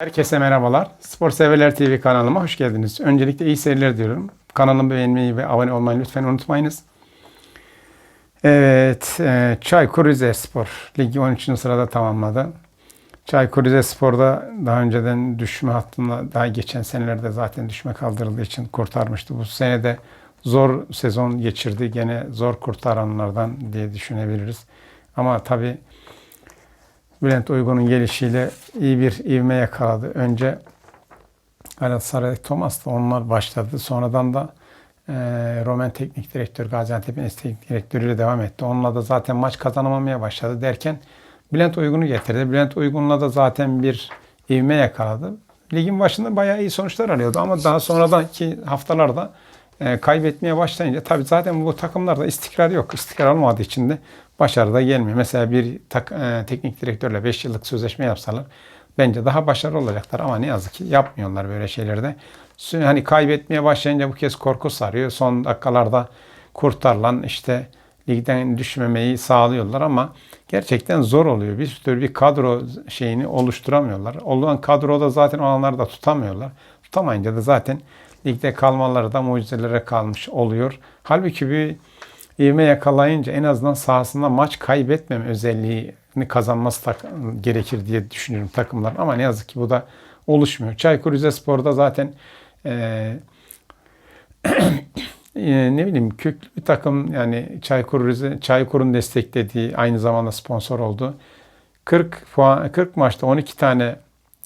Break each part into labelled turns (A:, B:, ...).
A: Herkese merhabalar. Spor Severler TV kanalıma hoş geldiniz. Öncelikle iyi seyirler diyorum. Kanalımı beğenmeyi ve abone olmayı lütfen unutmayınız. Evet, e, Çaykur Rizespor Ligi 13. sırada tamamladı. Çaykur Rizespor'da daha önceden düşme hattında daha geçen senelerde zaten düşme kaldırıldığı için kurtarmıştı. Bu sene de zor sezon geçirdi. Gene zor kurtaranlardan diye düşünebiliriz. Ama tabii Bülent Uygun'un gelişiyle iyi bir ivme yakaladı. Önce Galatasaray Thomas'la onlar başladı. Sonradan da e, Roman Teknik Direktör, Gaziantep'in eski teknik direktörüyle devam etti. Onunla da zaten maç kazanamamaya başladı derken Bülent Uygun'u getirdi. Bülent Uygun'la da zaten bir ivme yakaladı. Ligin başında bayağı iyi sonuçlar arıyordu ama daha sonradaki haftalarda e, kaybetmeye başlayınca tabii zaten bu takımlarda istikrar yok. İstikrar olmadığı için de başarı da gelmiyor. Mesela bir tak, e, teknik direktörle 5 yıllık sözleşme yapsalar bence daha başarılı olacaklar ama ne yazık ki yapmıyorlar böyle şeylerde. Hani kaybetmeye başlayınca bu kez korku sarıyor. Son dakikalarda kurtarılan işte ligden düşmemeyi sağlıyorlar ama gerçekten zor oluyor. Bir türlü bir kadro şeyini oluşturamıyorlar. Olan kadroda zaten olanları da tutamıyorlar. Tutamayınca da zaten ligde kalmaları da mucizelere kalmış oluyor. Halbuki bir ivme yakalayınca en azından sahasında maç kaybetmeme özelliğini kazanması tak- gerekir diye düşünüyorum takımlar. Ama ne yazık ki bu da oluşmuyor. Çaykur Rizespor'da zaten eee e, ne bileyim köklü bir takım yani Çaykur Rize, Çaykur'un desteklediği aynı zamanda sponsor oldu. 40 puan 40 maçta 12 tane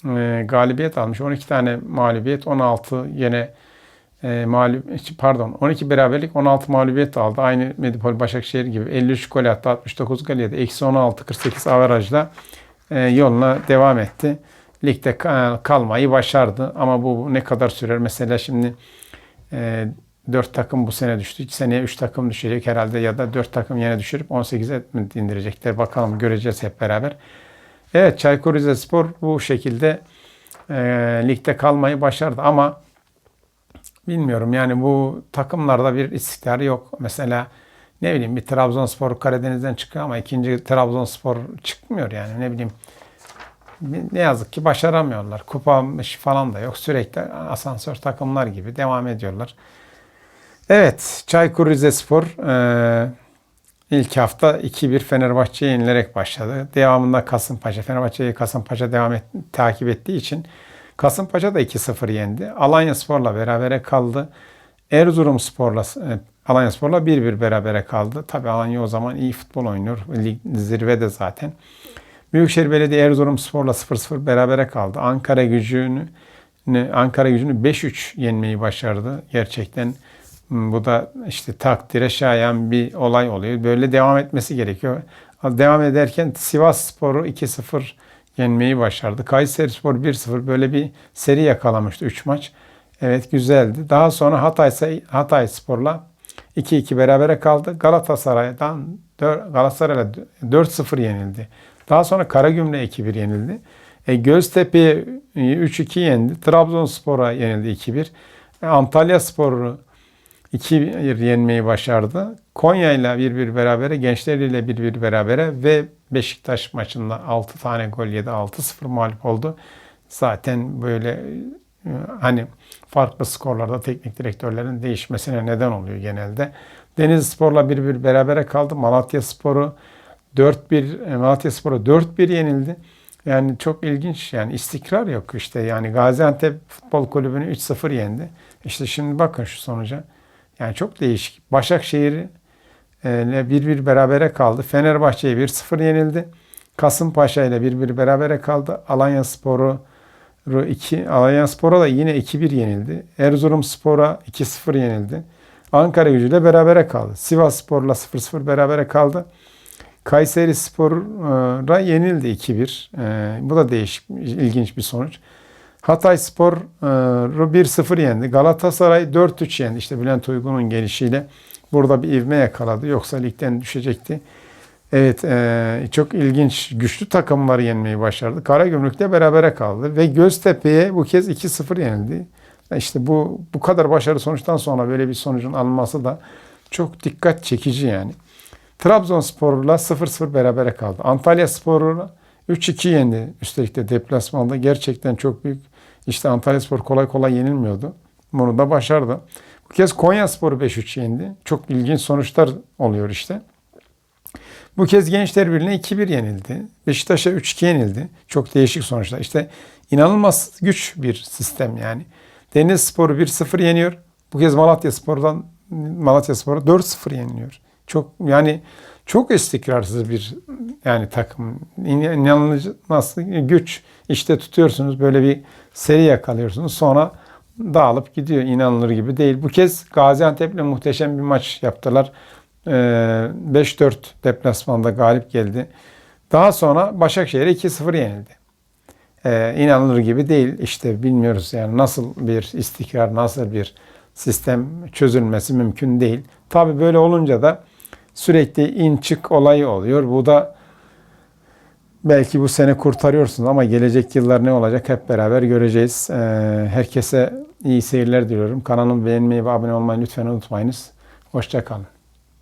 A: e, galibiyet almış. 12 tane mağlubiyet, 16 yine e, mağlup pardon 12 beraberlik 16 mağlubiyet aldı. Aynı Medipol Başakşehir gibi 53 gol attı. 69 gol yedi. Eksi 16 48 averajla e, yoluna devam etti. Ligde ka- kalmayı başardı. Ama bu ne kadar sürer? Mesela şimdi e, 4 takım bu sene düştü. Seneye 3 takım düşecek herhalde ya da 4 takım yine düşürüp 18'e mi indirecekler? Bakalım göreceğiz hep beraber. Evet Çaykur Rizespor bu şekilde e, ligde kalmayı başardı ama bilmiyorum yani bu takımlarda bir istikrar yok. Mesela ne bileyim bir Trabzonspor Karadeniz'den çıkıyor ama ikinci Trabzonspor çıkmıyor yani ne bileyim ne yazık ki başaramıyorlar. Kupamış falan da yok. Sürekli asansör takımlar gibi devam ediyorlar. Evet, Çaykur Rizespor e, ilk hafta 2-1 Fenerbahçe'ye yenilerek başladı. Devamında Kasımpaşa, Fenerbahçe'yi Kasımpaşa devam et, takip ettiği için Kasımpaşa da 2-0 yendi. Alanya Spor'la berabere kaldı. Erzurum Spor'la e, Alanya Spor'la 1-1 berabere kaldı. Tabii Alanya o zaman iyi futbol oynuyor. Lig zirvede zaten. Büyükşehir Belediye Erzurum Spor'la 0-0 berabere kaldı. Ankara gücünü Ankara gücünü 5-3 yenmeyi başardı. Gerçekten bu da işte takdire şayan bir olay oluyor. Böyle devam etmesi gerekiyor. Devam ederken Sivas Spor'u 2-0 yenmeyi başardı. Kayseri Spor 1-0 böyle bir seri yakalamıştı 3 maç. Evet güzeldi. Daha sonra Hatay, Hatay Spor'la 2-2 berabere kaldı. Galatasaray'dan Galatasaray'la 4-0 yenildi. Daha sonra Karagümrük'e 2-1 yenildi. E, Göztepe'ye 3-2 yendi. Trabzonspor'a yenildi 2-1. E, Antalya Spor'u 2-1 yenmeyi başardı. Konya ile 1-1 berabere, Gençler ile 1-1 berabere ve Beşiktaş maçında 6 tane gol yedi. 6-0 mağlup oldu. Zaten böyle e, hani farklı skorlarda teknik direktörlerin değişmesine neden oluyor genelde. Denizli Spor'la 1-1 berabere kaldı. Malatya Spor'u 4-1 Malatya Spor'a 4-1 yenildi. Yani çok ilginç yani istikrar yok işte yani Gaziantep Futbol Kulübü'nü 3-0 yendi. İşte şimdi bakın şu sonuca. Yani çok değişik. Başakşehir ile 1-1 berabere kaldı. Fenerbahçe'ye 1-0 yenildi. Kasımpaşa ile 1-1 berabere kaldı. Alanya Sporu 2 Alanya Spor'a da yine 2-1 yenildi. Erzurum Spor'a 2-0 yenildi. Ankara Gücü ile berabere kaldı. Sivas Spor'la 0-0 berabere kaldı. Kayseri Spor'a yenildi 2-1. Ee, bu da değişik, ilginç bir sonuç. Hatay Spor'u 1-0 yendi. Galatasaray 4-3 yendi. İşte Bülent Uygun'un gelişiyle burada bir ivme yakaladı. Yoksa ligden düşecekti. Evet e, çok ilginç güçlü takımları yenmeyi başardı. Karagümrük'te berabere kaldı ve Göztepe'ye bu kez 2-0 yenildi. İşte bu bu kadar başarılı sonuçtan sonra böyle bir sonucun alınması da çok dikkat çekici yani. Trabzonspor'la 0-0 berabere kaldı. Antalya Spor'la 3-2 yendi. Üstelik de deplasmanda gerçekten çok büyük. İşte Antalyaspor kolay kolay yenilmiyordu. Bunu da başardı. Bu kez Konyaspor'u 5-3 yendi. Çok ilginç sonuçlar oluyor işte. Bu kez Gençler Birliği'ne 2-1 yenildi. Beşiktaş'a 3-2 yenildi. Çok değişik sonuçlar. İşte inanılmaz güç bir sistem yani. Deniz Sporu 1-0 yeniyor. Bu kez Malatya Spor'dan Malatya Spor'a 4-0 yeniliyor. Çok yani çok istikrarsız bir yani takım. İn- İnanılmaz güç. İşte tutuyorsunuz böyle bir seri yakalıyorsunuz. Sonra dağılıp gidiyor. İnanılır gibi değil. Bu kez Gaziantep'le muhteşem bir maç yaptılar. Ee, 5-4 deplasmanda galip geldi. Daha sonra Başakşehir'e 2-0 yenildi. Ee, inanılır gibi değil. İşte bilmiyoruz yani nasıl bir istikrar, nasıl bir sistem çözülmesi mümkün değil. Tabii böyle olunca da sürekli in çık olayı oluyor. Bu da belki bu sene kurtarıyorsunuz ama gelecek yıllar ne olacak hep beraber göreceğiz. Ee, herkese iyi seyirler diliyorum. Kanalımı beğenmeyi ve abone olmayı lütfen unutmayınız. Hoşçakalın.